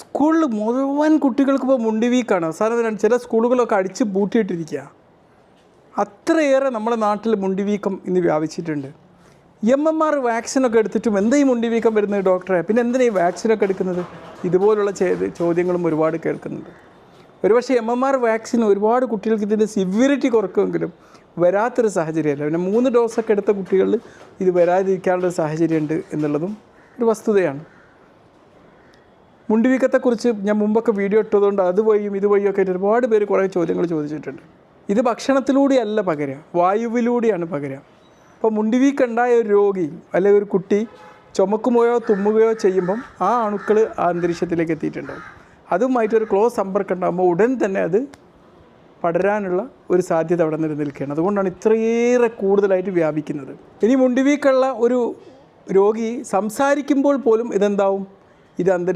സ്കൂളിൽ മുഴുവൻ കുട്ടികൾക്ക് ഇപ്പോൾ മുണ്ടി വീക്കാണ് അവസാനം ചില സ്കൂളുകളൊക്കെ അടിച്ച് പൂട്ടിയിട്ടിരിക്കുക അത്രയേറെ നമ്മുടെ നാട്ടിൽ മുണ്ടി വീക്കം ഇന്ന് വ്യാപിച്ചിട്ടുണ്ട്. എം എം ആർ വാക്സിനൊക്കെ എടുത്തിട്ടും എന്താ ഈ മുണ്ടി വീക്കം വരുന്നത് ഡോക്ടറെ പിന്നെ എന്തിനാ ഈ വാക്സിനൊക്കെ എടുക്കുന്നത്? ഇതുപോലുള്ള ചോദ്യങ്ങളും ഒരുപാട് കേൾക്കുന്നുണ്ട്. ഒരുപക്ഷെ എം എം ആർ വാക്സിൻ ഒരുപാട് കുട്ടികൾക്ക് ഇതിന്റെ സിവിയറിറ്റി കുറക്കുമെങ്കിലും വരാത്തൊരു സാഹചര്യമല്ല. പിന്നെ മൂന്ന് ഡോസൊക്കെ എടുത്ത കുട്ടികളിൽ ഇത് വരാതിരിക്കാനുള്ള സാഹചര്യമുണ്ട് എന്നുള്ളതും ഒരു വസ്തുതയാണ്. മുണ്ടിവീക്കത്തെക്കുറിച്ച് ഞാൻ മുമ്പൊക്കെ വീഡിയോ ഇട്ടതുകൊണ്ട് അതുവഴിയും ഇതുവഴിയും ഒക്കെ ആയിട്ട് ഒരുപാട് പേര് കുറേ ചോദ്യങ്ങൾ ചോദിച്ചിട്ടുണ്ട്. ഇത് ഭക്ഷണത്തിലൂടെയല്ല പകരുക വായുവിലൂടെയാണ് പകരുക. അപ്പോൾ മുണ്ടിവീക്കം ഉണ്ടായ ഒരു രോഗി അല്ലെങ്കിൽ ഒരു കുട്ടി ചുമക്കുമ്പോഴോ തുമ്മുകയോ ചെയ്യുമ്പം ആ അണുക്കൾ ആ അന്തരീക്ഷത്തിലേക്ക് എത്തിയിട്ടുണ്ടാവും. അതുമായിട്ടൊരു ക്ലോസ് സമ്പർക്കം ഉണ്ടാകുമ്പോൾ ഉടൻ തന്നെ അത് പടരാനുള്ള ഒരു സാധ്യത അവിടെ നിൽക്കുകയാണ്. അതുകൊണ്ടാണ് ഇത്രയേറെ കൂടുതലായിട്ട് വ്യാപിക്കുന്നത്. ഇനി മുണ്ടിവീക്കുള്ള ഒരു രോഗി സംസാരിക്കുമ്പോൾ പോലും ഇതെന്താവും? ഇത് അന്തരീക്ഷ